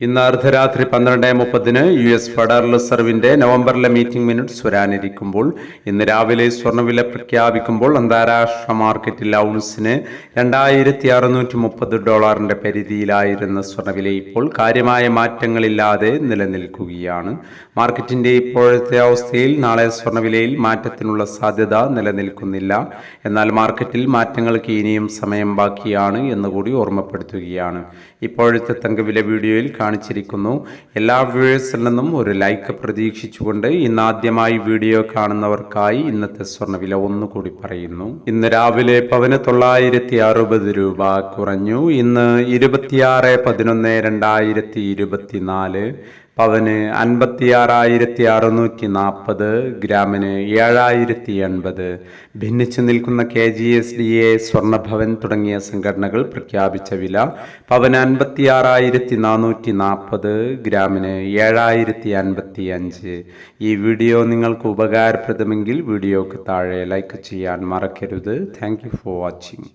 ഇന്ന് അർദ്ധരാത്രി പന്ത്രണ്ട് മുപ്പതിന് യു എസ് ഫെഡറൽ റിസർവിന്റെ നവംബറിലെ മീറ്റിംഗ് മിനിറ്റ്സ് വരാനിരിക്കുമ്പോൾ ഇന്ന് രാവിലെ സ്വർണവില പ്രഖ്യാപിക്കുമ്പോൾ അന്താരാഷ്ട്ര മാർക്കറ്റിൽ ഔൺസിന് രണ്ടായിരത്തി അറുന്നൂറ്റി മുപ്പത് ഡോളറിന്റെ പരിധിയിലായിരുന്ന സ്വർണവില ഇപ്പോൾ കാര്യമായ മാറ്റങ്ങളില്ലാതെ നിലനിൽക്കുകയാണ്. മാർക്കറ്റിന്റെ ഇപ്പോഴത്തെ അവസ്ഥയിൽ നാളെ സ്വർണവിലയിൽ മാറ്റത്തിനുള്ള സാധ്യത നിലനിൽക്കുന്നില്ല. എന്നാൽ മാർക്കറ്റിൽ മാറ്റങ്ങൾക്ക് ഇനിയും സമയം ബാക്കിയാണ് എന്നുകൂടി ഓർമ്മപ്പെടുത്തുകയാണ്. ഇപ്പോഴത്തെ തങ്കവില വീഡിയോയിൽ കാണിച്ചിരിക്കുന്നു. എല്ലാ വ്യൂവേഴ്സിൽ നിന്നും ഒരു ലൈക്ക് പ്രതീക്ഷിച്ചുകൊണ്ട് ഇന്ന് ആദ്യമായി വീഡിയോ കാണുന്നവർക്കായി ഇന്നത്തെ സ്വർണവില ഒന്നുകൂടി പറയുന്നു. ഇന്ന് രാവിലെ പവന് തൊള്ളായിരത്തി അറുപത് രൂപ കുറഞ്ഞു. ഇന്ന് ഇരുപത്തിയാറ് പതിനൊന്ന് രണ്ടായിരത്തി ഇരുപത്തിനാല് പവന് അൻപത്തിയാറായിരത്തി അറുന്നൂറ്റി നാൽപ്പത് ഗ്രാമിന് ഏഴായിരത്തി എൺപത് ഭിന്നിച്ചു നിൽക്കുന്ന K G S D A Swarnabhavan തുടങ്ങിയ സംഘടനകൾ പ്രഖ്യാപിച്ച വില പവന് അൻപത്തിയാറായിരത്തി നാനൂറ്റി നാൽപ്പത് ഗ്രാമിന് ഏഴായിരത്തി അൻപത്തി അഞ്ച് ഈ വീഡിയോ നിങ്ങൾക്ക് ഉപകാരപ്രദമെങ്കിൽ വീഡിയോക്ക് താഴെ ലൈക്ക് ചെയ്യാൻ മറക്കരുത്. Thank you for watching